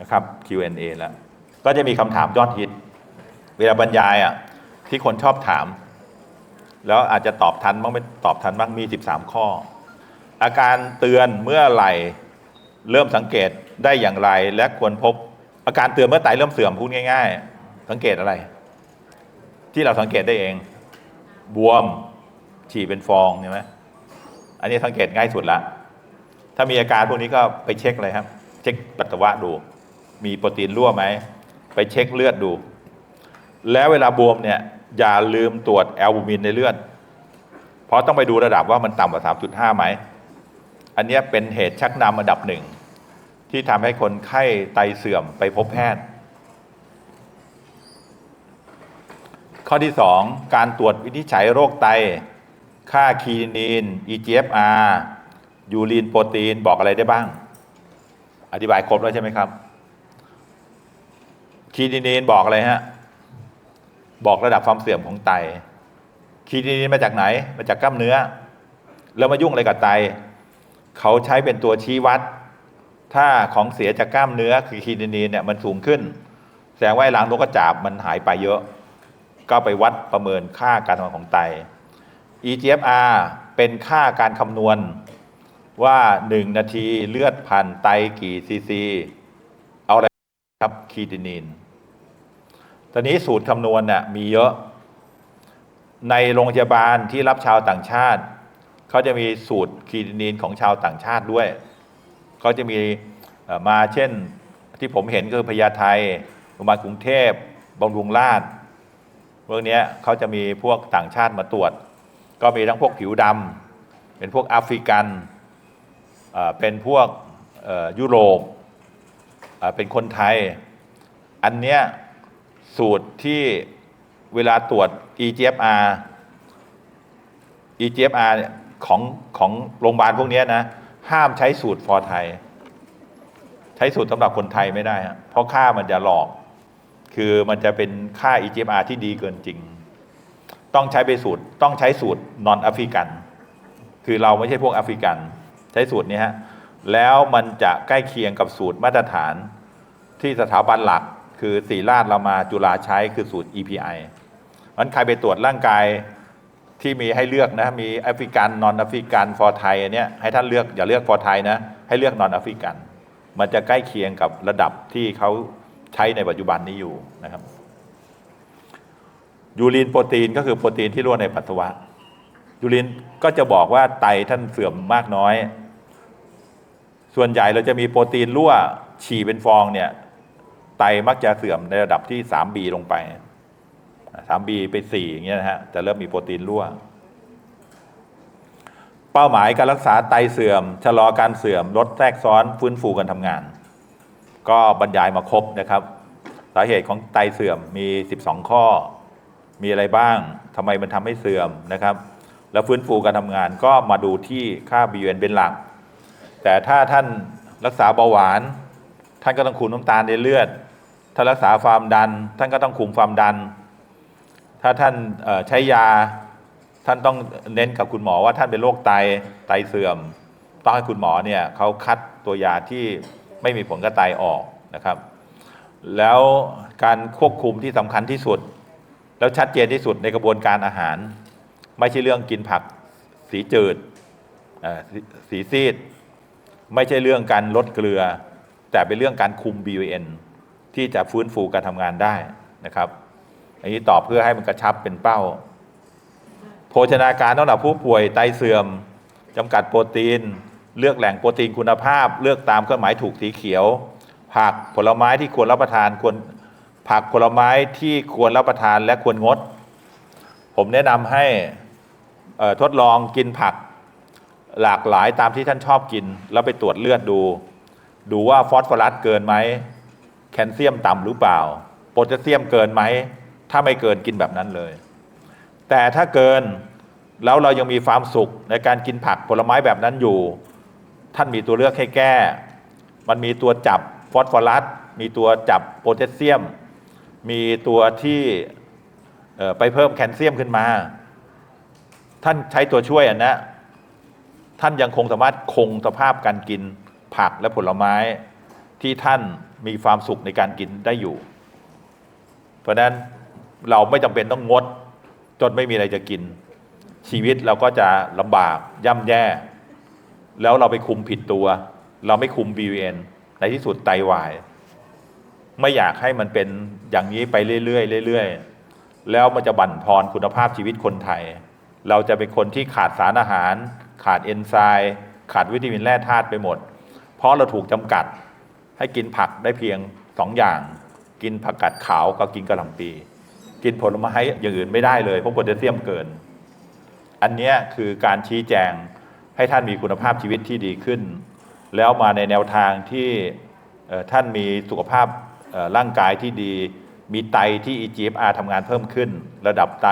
นะครับ Q&A แล้ว ก็จะมีคำถามยอดฮิต เวลาบรรยายอะที่คนชอบถาม แล้วอาจจะตอบทันบ้างไม่ตอบทันบ้างมี 13 ข้อ อาการเตือนเมื่อไหร่เริ่มสังเกตได้อย่างไร และควรพบ อาการเตือนเมื่อไตเริ่มเสื่อมพูดง่าย ๆ สังเกตอะไร ที่เราสังเกตได้เอง บวมฉี่เป็นฟองใช่ไหมอันนี้สังเกตง่ายสุดละถ้ามีอาการพวกนี้ก็ไปเช็คเลยครับ เช็คปัสสาวะดู มีโปรตีนรั่วไหม ไปเช็คเลือดดู แล้วเวลาบวมเนี่ยอย่าลืมตรวจแอลบูมินในเลือด เพราะต้องไปดูระดับว่ามันต่ำกว่า 3.5 ไหม อันนี้เป็นเหตุชักนำอันดับหนึ่ง ที่ทำให้คนไข้ไตเสื่อมไปพบแพทย์ ข้อที่ 2 การตรวจวินิจฉัยโรคไต ค่าคีนีน EGFR ยูรีนโปรตีนบอกอะไรได้บ้าง อธิบายครบแล้วใช่ไหมครับ คีนีนบอกอะไรฮะ บอกระดับความเสื่อมของไต คีนีนมาจากไหน มาจากกล้ามเนื้อ แล้วมายุ่งอะไรกับไต เขาใช้เป็นตัวชี้วัด ถ้าของเสียจากกล้ามเนื้อคือคีนีนเนี่ยมันสูงขึ้น แสดงว่าไอ้หลังนกกระจาบมันหายไปเยอะ ก็ไปวัดประเมินค่าการทำงานของไต EGFR เป็นค่าการคำนวณว่า 1 นาทีเลือดผ่านไตกี่ซีซี ครับคีตินีนตอนนี้สูตรคำนวณน่ะมีเยอะ ในโรงพยาบาลที่รับชาวต่างชาติ เขาจะมีสูตรคีตินีนของชาวต่างชาติด้วย เขาจะมีมาเช่นที่ผมเห็นก็คือพญาไทโรงพยาบาลกรุงเทพบำรุงราษฎร์พวกนี้เขาจะมีพวกต่างชาติมาตรวจ ก็มีทั้งพวกผิวดำเป็นพวกแอฟริกันเป็นพวกยุโรป เป็นคนไทย อันเนี้ยสูตรที่เวลาตรวจ EGFR EGFR เนี่ยของของโรงพยาบาลพวกนี้นะ ห้ามใช้สูตรฟอร์ไทย ใช้สูตรสำหรับคนไทยไม่ได้ เพราะค่ามันจะหลอก คือมันจะเป็นค่า EGFR ที่ดีเกินจริง ต้องใช้ไปสูตรต้องใช้สูตรนอนแอฟริกัน คือเราไม่ใช่พวกแอฟริกัน ใช้สูตรนี้ฮะแล้วมันจะใกล้เคียงกับสูตรมาตรฐาน ที่สถาบันหลักคือศรีราชเรามาจุฬาใช้คือสูตร EPI มันใครไปตรวจร่างกายที่มีให้เลือกนะ มีแอฟริกันนอนแอฟริกันฟอร์ไทยอันเนี้ยให้ท่านเลือกอย่าเลือกฟอร์ไทยนะ ให้เลือกนอนแอฟริกัน มันจะใกล้เคียงกับระดับที่เขาใช้ในปัจจุบันนี้อยู่นะครับ ยูรีนโปรตีนก็คือโปรตีนที่รั่วในปัสสาวะ ยูรีนก็จะบอกว่าไตท่านเสื่อมมากน้อย ส่วนใหญ่เราจะมีโปรตีนรั่วฉี่เป็นฟองเนี่ย ไตมักจะเสื่อมในระดับที่ 3B ลงไป 3B ไป 4 อย่างเงี้ยนะฮะจะเริ่มมีโปรตีนรั่ว เป้าหมายการรักษาไตเสื่อม ชะลอการเสื่อม ลดแทรกซ้อนฟื้นฟูการทำงาน ก็บรรยายมาครบนะครับ สาเหตุของไตเสื่อมมี 12 ข้อ มีอะไรบ้างทำไมมันทำให้เสื่อมนะครับ แล้วฟื้นฟูการทำงานก็มาดูที่ค่า BUN เป็นหลัก แต่ถ้าท่านรักษาเบาหวาน ท่านก็ต้องคุมน้ำตาลในเลือด ถ้ารักษาความดัน ท่านก็ต้องคุมความดัน ถ้าท่านใช้ยาท่านต้องเน้นกับคุณหมอว่าท่านเป็นโรคไตไตเสื่อม ต้องให้คุณหมอเนี่ยเขาคัดตัวยาที่ไม่มีผลกับไตออกนะครับ แล้วการควบคุมที่สำคัญที่สุด แล้วชัดเจนที่สุดในกระบวนการอาหาร ไม่ใช่เรื่องกินผักสีจืดสสีซีด ไม่ใช่เรื่องการลดเกลือ แต่เป็นเรื่องการคุม BUN ที่จะฟื้นฟูการทำงานได้นะครับ อันนี้ตอบเพื่อให้มันกระชับเป็นเป้า โภชนาการสำหรับผู้ป่วยไตเสื่อมจำกัดโปรตีน เลือกแหล่งโปรตีนคุณภาพ เลือกตามเครื่องหมายถูกสีเขียว ผักผลไม้ที่ควรรับประทานควรผักผลไม้ที่ควรรับประทานและควรงด ผมแนะนำให้ทดลองกินผักหลากหลายตามที่ท่านชอบกิน แล้วไปตรวจเลือดดู ดูว่าฟอสฟอรัสเกินไหม คลเซียมต่ำหรือเปล่าโพแทสเซียมเกินไหม ถ้าไม่เกินกินแบบนั้นเลย แต่ถ้าเกินแล้วเรายังมีความสุขในการกินผักผลไม้แบบนั้นอยู่ ท่านมีตัวเลือกให้แก้ มันมีตัวจับฟอสฟอรัส มีตัวจับโพแทสเซียม มีตัวที่ไปเพิ่มแคลเซียมขึ้นมา ท่านใช้ตัวช่วยอันนะท่านยังคงสามารถคงสภาพการกินผักและผลไม้ที่ท่าน มีความสุขในการกินได้อยู่ เพราะนั้นเราไม่จำเป็นต้องงด จนไม่มีอะไรจะกิน ชีวิตเราก็จะลำบากย่ำแย่ แล้วเราไปคุมผิดตัว เราไม่คุม BUN ในที่สุดไตวาย ไม่อยากให้มันเป็นอย่างนี้ไปเรื่อยๆเรื่อยๆ แล้วมันจะบั่นทอนคุณภาพชีวิตคนไทย เราจะเป็นคนที่ขาดสารอาหาร ขาดเอนไซม์ขาดวิตามินแร่ธาตุไปหมด เพราะเราถูกจำกัด ให้กินผักได้เพียงสองอย่าง กินผักกาดขาวกับกินกระหล่ำปี กินผลไม้อย่างอื่นไม่ได้เลยเพราะโพแทสเซียมเกิน อันนี้คือการชี้แจงให้ท่านมีคุณภาพชีวิตที่ดีขึ้น แล้วมาในแนวทางที่ท่านมีสุขภาพร่างกายที่ดี มีไตที่ EGFR ทำงานเพิ่มขึ้น ระดับไต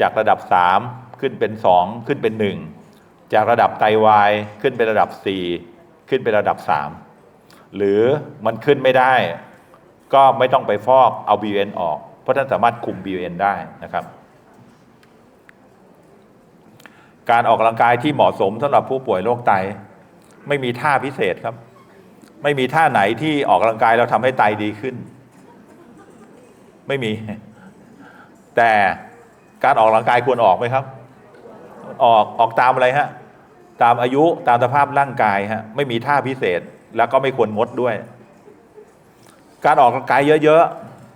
จากระดับ 3 ขึ้นเป็น 2 ขึ้นเป็น 1 จากระดับไตวายขึ้นเป็นระดับ 4 ขึ้นเป็นระดับ 3 หรือมันขึ้นไม่ได้ ก็ไม่ต้องไปฟอกเอา BUN ออก เพราะท่านสามารถคุม BUN ได้นะครับ การออกกำลังกายที่เหมาะสมสำหรับผู้ป่วยโรคไต ไม่มีท่าพิเศษครับ ไม่มีท่าไหนที่ออกกำลังกายแล้วทำให้ไตดีขึ้น ไม่มี แต่การออกกำลังกายควรออกไหมครับ ออกออกตามอะไรฮะตามอายุตามสภาพร่างกายฮะไม่มีท่าพิเศษ แล้วก็ไม่ควรงดด้วย การออกกำลังกายเยอะ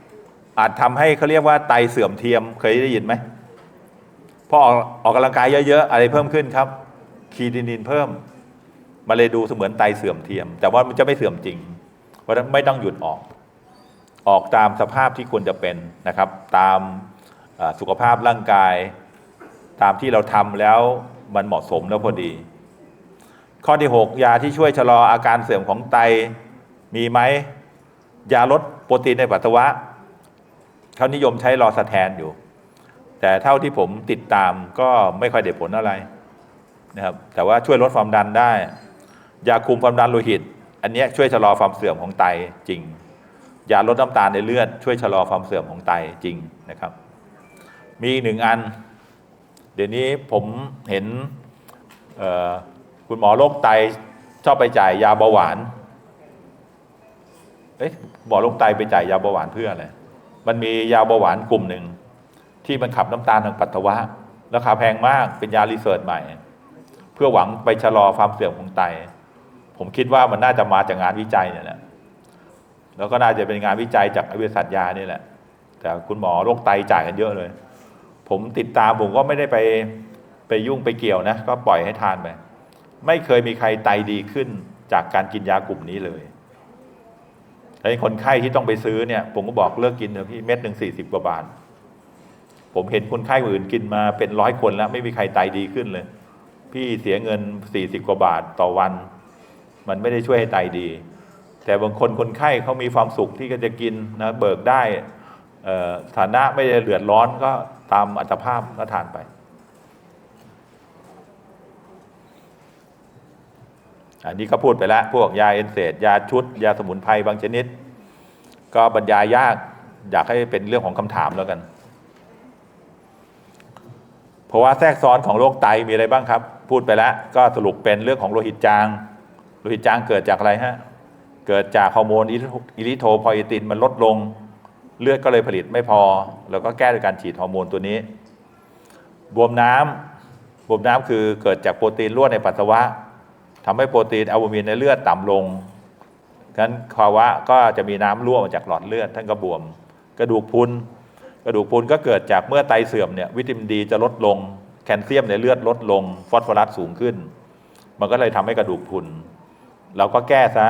ๆ อาจทำให้เขาเรียกว่าไตเสื่อมเทียมเคยได้ยินไหมพอออกออกกำลังกายเยอะๆ อะไรเพิ่มขึ้นครับ คีตินินเพิ่มมาเลยดูเสมือนไตเสื่อมเทียม แต่ว่ามันจะไม่เสื่อมจริง เพราะฉะนั้นไม่ต้องหยุดออก ออกตามสภาพที่ควรจะเป็นนะครับ ตามสุขภาพร่างกาย ตามที่เราทำแล้วมันเหมาะสมแล้วพอดี ข้อที่ 6 ยาที่ช่วยชะลออาการเสื่อมของไตมีไหมยาลดโปรตีนในปัสสาวะเขานิยมใช้รอสแทนอยู่ แต่เท่าที่ผมติดตามก็ไม่ค่อยได้ผลอะไรนะครับแต่ว่าช่วยลดความดันได้ ยาคุมความดันโลหิต อันนี้ช่วยชะลอความเสื่อมของไตจริง ยาลดน้ำตาลในเลือด ช่วยชะลอความเสื่อมของไตจริงนะครับ มีหนึ่งอัน เดี๋ยวนี้ผมเห็นเคุณหมอโรคไตชอบไปจ่ายยาเบาหวาน เอ๊ะหมอโรคไตไปจ่ายยาเบาหวานเพื่ออะไร มันมียาเบาหวานกลุ่มหนึ่งที่มันขับน้ำตาลทางปัสสาวะ ราคาแพงมากเป็นยารีเสิร์ชใหม่ เพื่อหวังไปชะลอความเสื่อมของไต ผมคิดว่ามันน่าจะมาจากงานวิจัยเนี่ยแหละแล้วก็น่าจะเป็นงานวิจัยจากบริษัทยานี่แหละ แต่คุณหมอโรคไตจ่ายกันเยอะเลย ผมติดตามผมก็ไม่ได้ไปไปยุ่งไปเกี่ยวนะ ก็ปล่อยให้ทานไป ไม่เคยมีใครไตดีขึ้นจากการกินยากลุ่มนี้เลยแล้วคนไข้ที่ต้องไปซื้อเนี่ย ผมก็บอกเลิกกินเถอะพี่เม็ดหนึ่งสี่สิบกว่าบาท ผมเห็นคนไข้อื่นกินมาเป็นร้อยคนแล้ว ไม่มีใครไตดีขึ้นเลย พี่เสียเงินสี่สิบกว่าบาทต่อวัน มันไม่ได้ช่วยให้ไตดี แต่บางคนคนไข้เขามีความสุขที่ก็จะกินนะเบิกได้ฐานะไม่ได้เดือดร้อนก็ตามอัตภาพก็ทานไป อันนี้ก็พูดไปแล้วพวกยาเอนเซดยาชุด ยาสมุนไพรบางชนิด ก็บรรยายยากอยากให้เป็นเรื่องของคำถามแล้วกัน เพราะว่าแทรกซ้อนของโรคไตมีอะไรบ้างครับ พูดไปแล้วก็สรุปเป็นเรื่องของโลหิตจาง โลหิตจางเกิดจากอะไรฮะ เกิดจากฮอร์โมนอิริโทพโอตินมันลดลง เลือดก็เลยผลิตไม่พอ แล้วก็แก้ด้วยการฉีดฮอร์โมนตัวนี้ บวมน้ำบวมน้ำคือเกิดจากโปรตีนรั่วในปัสสาวะ ทำให้โปรตีนอัลบูมินในเลือดต่ำลงฉะนั้นภาวะก็จะมีน้ำรั่วมาจากหลอดเลือดท่านก็บวม กระดูกพุนกระดูกพุนก็เกิดจากเมื่อไตเสื่อมเนี่ยวิตามินดีจะลดลง แคลเซียมในเลือดลดลง ฟอสฟอรัสสูงขึ้น มันก็เลยทำให้กระดูกพุนเราก็แก้ซะ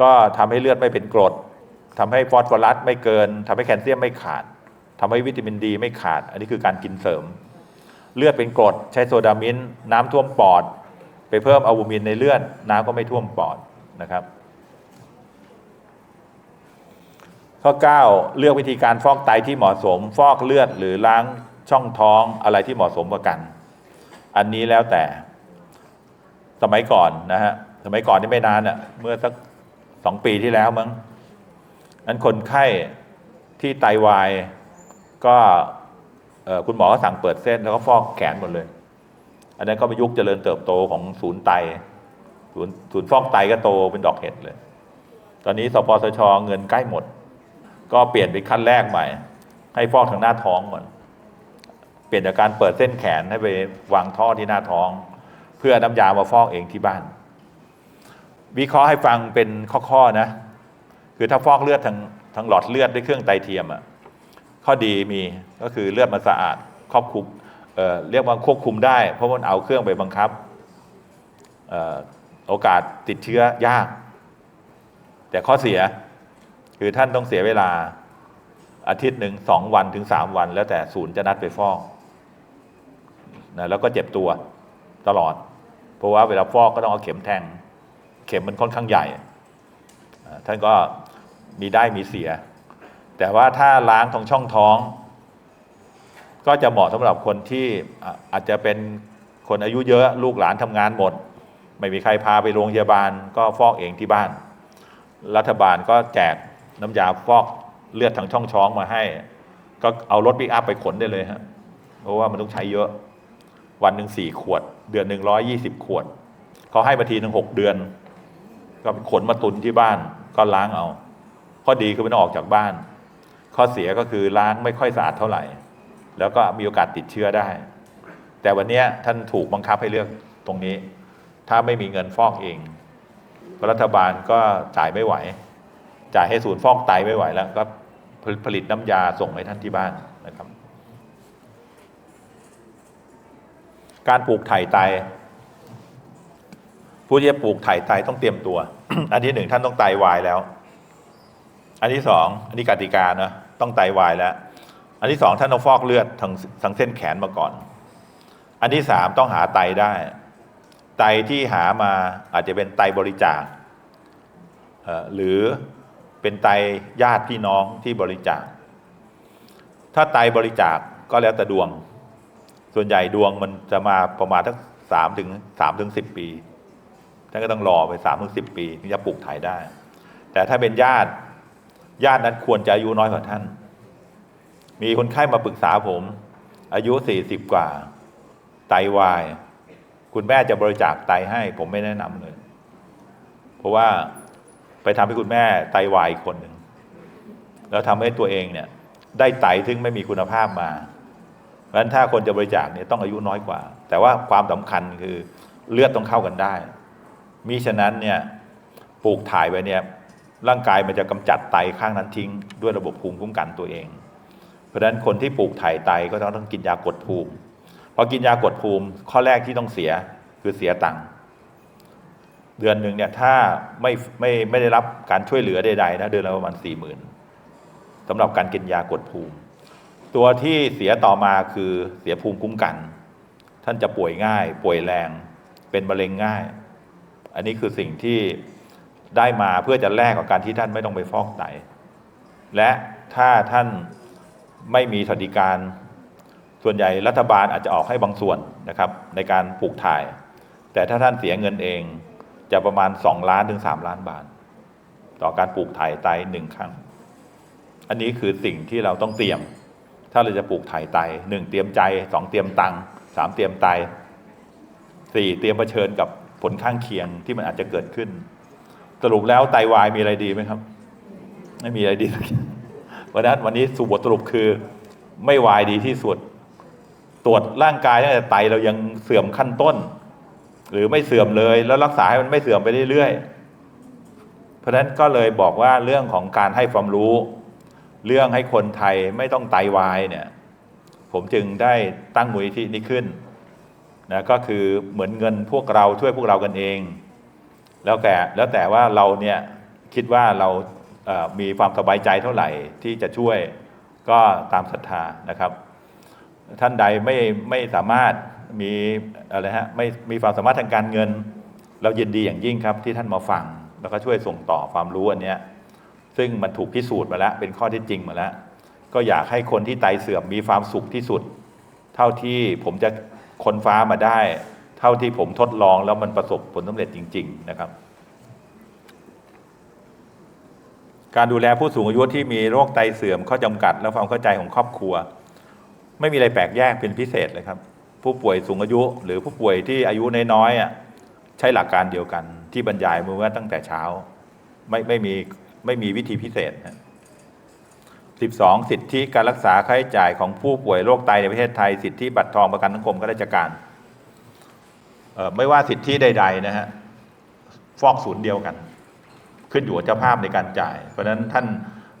ก็ทำให้เลือดไม่เป็นกรดทำให้ฟอสฟอรัสไม่เกินทำให้แคลเซียมไม่ขาดทำให้วิตามินดีไม่ขาด อันนี้คือการกินเสริม เลือดเป็นกรดใช้โซดามินน้ำท่วมปอด ไปเพิ่มอะลูมินในเลือดน้ำก็ไม่ท่วมปอดนะครับ ข้อ 9 เลือกวิธีการฟอกไตที่เหมาะสม ฟอกเลือดหรือล้างช่องท้องอะไรที่เหมาะสมกว่ากัน อันนี้แล้วแต่สมัยก่อนนะฮะสมัยก่อนนี่ไม่นานอะ่ะเมื่อสักสองปีที่แล้วมั้งนั้นคนไข้ที่ไตวายก็คุณหมอก็สั่งเปิดเส้นแล้วก็ฟอกแขนหมดเลย อันนั้นก็เป็นยุคเจริญเติบโตของศูนย์ไตศูนย์ศูนย์ฟอกไตก็โตเป็นดอกเห็ดเลย ตอนนี้สปสชเงินใกล้หมด ก็เปลี่ยนเป็นขั้นแรกใหม่ ให้ฟอกทางหน้าท้องก่อนเปลี่ยนจากการเปิดเส้นแขนให้ไปวางท่อที่หน้าท้อง เพื่อน้ำยามาฟอกเองที่บ้าน วิเคราะห์ให้ฟังเป็นข้อๆนะ คือถ้าฟอกเลือดทางทางหลอดเลือดด้วยเครื่องไตเทียมอะข้อดีมีก็คือเลือดมันสะอาดครอบคุม เเรียกว่าควบคุมได้ เพราะมันเอาเครื่องไปบังคับออโอกาสติดเชื้อยาก แต่ข้อเสียคือท่านต้องเสียเวลาอาทิตย์หนึ่งสองวันถึงสามวัน แล้วแต่ศูนย์จะนัดไปฟอกนะแล้วก็เจ็บตัวตลอด เพราะว่าเวลาฟอกก็ต้องเอาเข็มแทง เข็มมันค่อนข้างใหญ่ ท่านก็มีได้มีเสีย แต่ว่าถ้าล้างทางช่องท้อง ก็จะเหมาะสำหรับคนที่อาจจะเป็นคนอายุเยอะลูกหลานทำงานหมด ไม่มีใครพาไปโรงพยาบาล ก็ฟอกเองที่บ้าน รัฐบาลก็แจกน้ำยาฟอกเลือดทางช่องท้องมาให้ ก็เอารถปิกอัพไปขนได้เลยฮะเพราะว่ามันต้องใช้เยอะวันหนึ่งสี่ขวด เดือนหนึ่งร้อยี่สิบขวดเขาให้มาทีหนึ่งหกเดือน ก็ขนมาตุนที่บ้านก็ล้างเอา ข้อดีคือไม่ต้องออกจากบ้าน ข้อเสียก็คือล้างไม่ค่อยสะอาดเท่าไหร่ แล้วก็มีโอกาสติดเชื้อได้ แต่วันนี้ท่านถูกบังคับให้เลือกตรงนี้ ถ้าไม่มีเงินฟอกเอง รัฐบาลก็จ่ายไม่ไหว จ่ายให้ศูนย์ฟอกไตไม่ไหวแล้ว ก็ผลิตน้ำยาส่งให้ท่านที่บ้านนะครับ การปลูกถ่ายไตผู้ที่จะปลูกถ่ายไตต้องเตรียมตัว อันที่หนึ่งท่านต้องไตวายแล้ว อันที่สองอันนี้กติกาเนะต้องไตวายแล้ว อันที่สองท่านต้องฟอกเลือดทางทางเส้นแขนมาก่อน อันที่สามต้องหาไตได้ ไตที่หามาอาจจะเป็นไตบริจาคหรือเป็นไตญาติพี่น้องที่บริจาค ถ้าไตบริจาคก็แล้วแต่ดวง ส่วนใหญ่ดวงมันจะมาประมาณทั้งสามถึงสามถึงสิบปี ท่านก็ต้องรอไปสามถึงสิบปีถึงจะปลูกถ่ายได้ แต่ถ้าเป็นญาติญาตินั้นควรจะอายุน้อยกว่าท่าน มีคนไข้มาปรึกษาผม อายุสี่สิบกว่า ไตวาย คุณแม่จะบริจาคไตให้ ผมไม่แนะนำเลย เพราะว่าไปทำให้คุณแม่ไตวายคนหนึ่งแล้วทำให้ตัวเองเนี่ย ได้ไตซึ่งไม่มีคุณภาพมาเพราะฉะนั้นถ้าคนจะบริจาคเนี่ยต้องอายุน้อยกว่า แต่ว่าความสำคัญคือเลือดต้องเข้ากันได้ มิฉะนั้นเนี่ยปลูกถ่ายไปเนี่ยร่างกายมันจะกำจัดไตข้างนั้นทิ้ง ด้วยระบบภูมิคุ้มกันตัวเอง เพราะฉะนั้นคนที่ปลูกถ่ายไตก็ต้องต้องกินยากดภูมิพอกินยากดภูมิข้อแรกที่ต้องเสียคือเสียตังค์เดือนหนึ่งเนี่ยถ้าไม่ไม่ไม่ได้รับการช่วยเหลือใดๆนะเดือนละประมาณสี่หมื่นสำหรับการกินยากดภูมิ ตัวที่เสียต่อมาคือเสียภูมิคุ้มกัน ท่านจะป่วยง่าย ป่วยแรง เป็นมะเร็งง่าย อันนี้คือสิ่งที่ได้มาเพื่อจะแลกกับการที่ท่านไม่ต้องไปฟอกไตและถ้าท่าน ไม่มีสวัสดิการ ส่วนใหญ่รัฐบาลอาจจะออกให้บางส่วนนะครับ ในการปลูกถ่าย แต่ถ้าท่านเสียเงินเองจะประมาณ 2 ล้านถึง 3 ล้านบาท ต่อการปลูกถ่ายไตหนึ่งครั้ง อันนี้คือสิ่งที่เราต้องเตรียม ถ้าเราจะปลูกถ่ายไตหนึ่งเตรียมใจสองเตรียมตังค์สามเตรียมไตสี่เตรียมเผชิญกับผลข้างเคียงที่มันอาจจะเกิดขึ้น สรุปแล้วไตวายมีอะไรดีไหมครับ ไม่มีอะไรดีสักอย่าง เพราะนั้นวันนี้สู่บทสรุปคือไม่วายดีที่สุด ตรวจร่างกายตั้งแต่ไตเรายังเสื่อมขั้นต้น หรือไม่เสื่อมเลย แล้วรักษาให้มันไม่เสื่อมไปเรื่อยๆ เพราะฉะนั้นก็เลยบอกว่าเรื่องของการให้ความรู้ เรื่องให้คนไทยไม่ต้องไตวายเนี่ย ผมจึงได้ตั้งมูลนิธินี้ขึ้นนะก็คือเหมือนเงินพวกเราช่วยพวกเรากันเอง แล้วแต่แล้วแต่ว่าเราเนี่ยคิดว่าเรา มีความสบายใจเท่าไหร่ที่จะช่วยก็ตามศรัทธานะครับ ท่านใดไม่ไม่สามารถมีอะไรฮะไม่มีความสามารถทางการเงิน เรายินดีอย่างยิ่งครับที่ท่านมาฟัง แล้วก็ช่วยส่งต่อความรู้อันเนี้ยซึ่งมันถูกพิสูจน์มาแล้วเป็นข้อเท็จจริงมาแล้ว ก็อยากให้คนที่ไตเสื่อมมีความสุขที่สุด เท่าที่ผมจะค้นฟ้ามาได้ เท่าที่ผมทดลองแล้วมันประสบผลสำเร็จจริง ๆ นะครับ การดูแลผู้สูงอายุที่มีโรคไตเสื่อมข้อจำกัด และความเข้าใจของครอบครัว ไม่มีอะไรแปลกแยกเป็นพิเศษเลยครับ ผู้ป่วยสูงอายุ หรือผู้ป่วยที่อายุน้อยๆใช้หลักการเดียวกัน ที่บรรยายมือว่าตั้งแต่เช้า ไม่ไม่มีไม่มีวิธีพิเศษนะ12 สิทธิการรักษาค่าใช้จ่ายของผู้ป่วยโรคไตในประเทศไทย สิทธิบัตรทองประกันสังคมข้าราชการ ไม่ว่าสิทธิใด ๆ นะฮะ ฟอกศูนย์เดียวกัน ขึ้นอยู่กับเจ้าภาพในการจ่าย เพราะฉะนั้นท่าน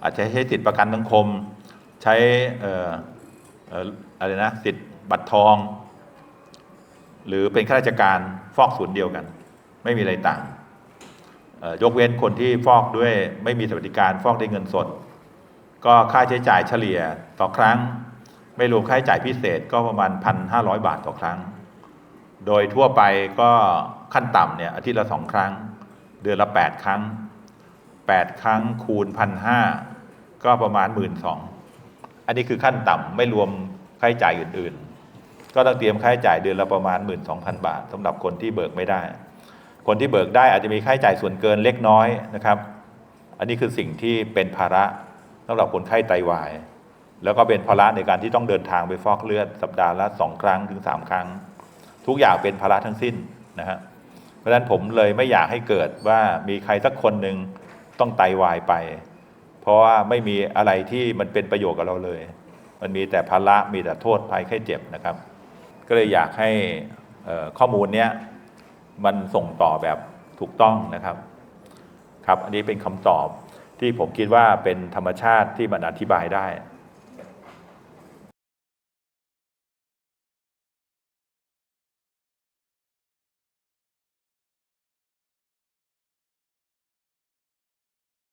อาจจะใช้สิทธิประกันสังคม ใช้อออะไรนะสิทธิบัตรทอง หรือเป็นข้าราชการฟอกศูนย์เดียวกัน ไม่มีอะไรต่างยกเว้นคนที่ฟอกด้วยไม่มีสวัสดิการฟอกด้วยเงินสด ก็ค่าใช้จ่ายเฉลี่ยต่อครั้ง ไม่รวมค่าใช้จ่ายพิเศษก็ประมาณ 1,500 บาทต่อครั้ง โดยทั่วไปก็ขั้นต่ำเนี่ยอาทิตย์ละสองครั้ง เดือนละ 8 ครั้ง 8 ครั้งคูณ1,500ก็ประมาณ1 2ื่นสองอันนี้คือขั้นต่ำไม่รวมค่าใช้จ่ายอื่น ๆ ก็ต้องเตรียมค่าใช้จ่ายเดือนละประมาณ 12,000 บาทสำหรับคนที่เบิกไม่ได้ คนที่เบิกได้อาจจะมีค่าใช้จ่ายส่วนเกินเล็กน้อยนะครับ อันนี้คือสิ่งที่เป็นภาระสำหรับคนไข้ไตวาย แล้วก็เป็นภาระในการที่ต้องเดินทางไปฟอกเลือดสัปดาห์ละสองครั้งถึงสามครั้ง ทุกอย่างเป็นภาระทั้งสิ้นนะฮะเพราะฉะนั้นผมเลยไม่อยากให้เกิดว่ามีใครสักคนหนึ่ง ต้องไตวายไป เพราะว่าไม่มีอะไรที่มันเป็นประโยชน์กับเราเลย มันมีแต่ภาระมีแต่โทษภัยแค่เจ็บนะครับ ก็เลยอยากให้ข้อมูลเนี้ยมันส่งต่อแบบถูกต้องนะครับ ครับ อันนี้เป็นคำตอบที่ผมคิดว่าเป็นธรรมชาติที่มันอธิบายได้